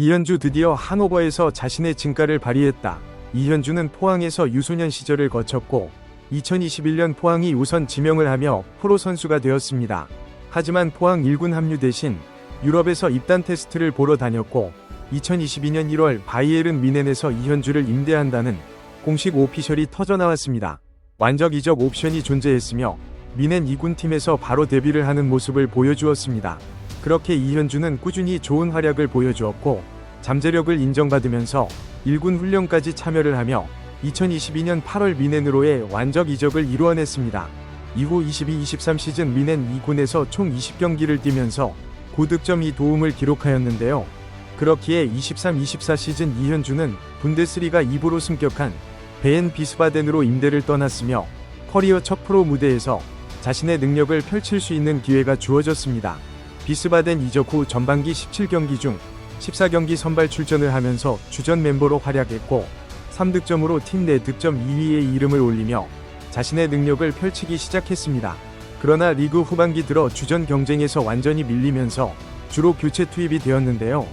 이현주 드디어 한오버에서 자신의 진가를 발휘했다. 이현주는 포항에서 유소년 시절을 거쳤고 2021년 포항이 우선 지명을 하며 프로 선수가 되었습니다. 하지만 포항 1군 합류 대신 유럽에서 입단 테스트를 보러 다녔고 2022년 1월 바이에른 미넨에서 이현주를 임대한다는 공식 오피셜이 터져 나왔습니다. 완적 이적 옵션이 존재했으며 미넨 2군 팀에서 바로 데뷔를 하는 모습을 보여주었습니다. 그렇게 이현주는 꾸준히 좋은 활약을 보여주었고 잠재력을 인정받으면서 1군 훈련까지 참여를 하며 2022년 8월 미넨으로의 완적 이적을 이루어냈습니다. 이후 22-23 시즌 미넨 2군에서 총 20경기를 뛰면서 고득점 2도움을 기록하였는데요. 그렇기에 23-24 시즌 이현주는 분데스리가 2부로 승격한 베엔 비스바덴으로 임대를 떠났으며 커리어 첫 프로 무대에서 자신의 능력을 펼칠 수 있는 기회가 주어졌습니다. 비스바덴 이적 후 전반기 17경기 중 14경기 선발 출전을 하면서 주전 멤버로 활약했고 3득점으로 팀 내 득점 2위에 이름을 올리며 자신의 능력을 펼치기 시작했습니다. 그러나 리그 후반기 들어 주전 경쟁에서 완전히 밀리면서 주로 교체 투입이 되었는데요.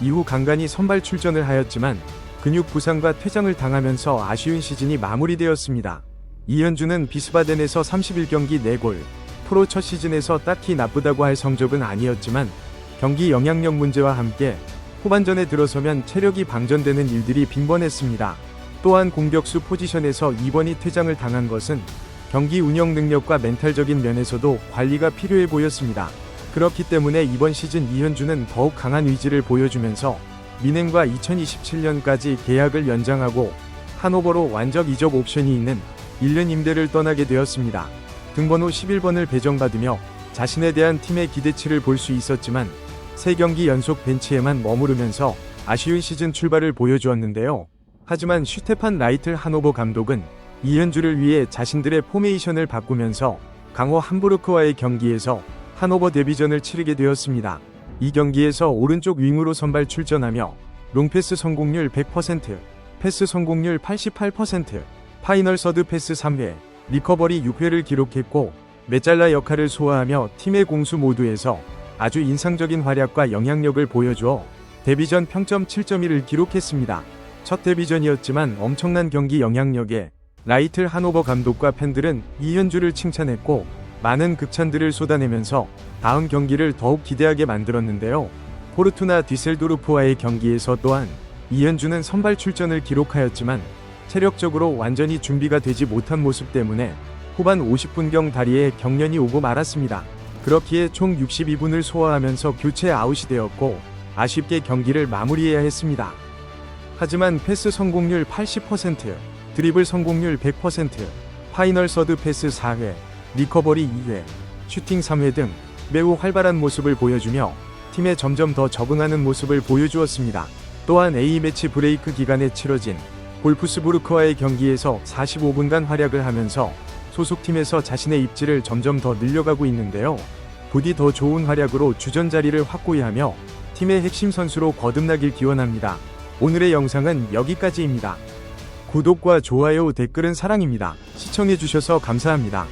이후 간간히 선발 출전을 하였지만 근육 부상과 퇴장을 당하면서 아쉬운 시즌이 마무리되었습니다. 이현주는 비스바덴에서 31경기 4골, 프로 첫 시즌에서 딱히 나쁘다고 할 성적은 아니었지만 경기 영향력 문제와 함께 후반전에 들어서면 체력이 방전되는 일들이 빈번했습니다. 또한 공격수 포지션에서 2번이 퇴장을 당한 것은 경기 운영 능력과 멘탈적인 면에서도 관리가 필요해 보였습니다. 그렇기 때문에 이번 시즌 이현주는 더욱 강한 의지를 보여주면서 미넨과 2027년까지 계약을 연장하고 한오버로 완적 이적 옵션이 있는 1년 임대를 떠나게 되었습니다. 등번호 11번을 배정받으며 자신에 대한 팀의 기대치를 볼 수 있었지만 3경기 연속 벤치에만 머무르면서 아쉬운 시즌 출발을 보여주었는데요. 하지만 슈테판 라이틀 한오버 감독은 이현주를 위해 자신들의 포메이션을 바꾸면서 강호 함부르크와의 경기에서 한오버 데뷔전을 치르게 되었습니다. 이 경기에서 오른쪽 윙으로 선발 출전하며 롱패스 성공률 100%, 패스 성공률 88%, 파이널 서드 패스 3회, 리커버리 6회를 기록했고 메잘라 역할을 소화하며 팀의 공수 모두에서 아주 인상적인 활약과 영향력을 보여주어 데뷔전 평점 7.1을 기록했습니다. 첫 데뷔전이었지만 엄청난 경기 영향력에 라이틀 한오버 감독과 팬들은 이현주를 칭찬했고 많은 극찬들을 쏟아내면서 다음 경기를 더욱 기대하게 만들었는데요. 포르투나 디셀도르프와의 경기에서 또한 이현주는 선발 출전을 기록하였지만 체력적으로 완전히 준비가 되지 못한 모습 때문에 후반 50분경 다리에 경련이 오고 말았습니다. 그렇기에 총 62분을 소화하면서 교체 아웃이 되었고 아쉽게 경기를 마무리해야 했습니다. 하지만 패스 성공률 80%, 드리블 성공률 100%, 파이널 서드 패스 4회, 리커버리 2회, 슈팅 3회 등 매우 활발한 모습을 보여주며 팀에 점점 더 적응하는 모습을 보여주었습니다. 또한 A매치 브레이크 기간에 치러진 볼프스부르크와의 경기에서 45분간 활약을 하면서 소속팀에서 자신의 입지를 점점 더 늘려가고 있는데요. 부디 더 좋은 활약으로 주전 자리를 확고히 하며 팀의 핵심 선수로 거듭나길 기원합니다. 오늘의 영상은 여기까지입니다. 구독과 좋아요, 댓글은 사랑입니다. 시청해주셔서 감사합니다.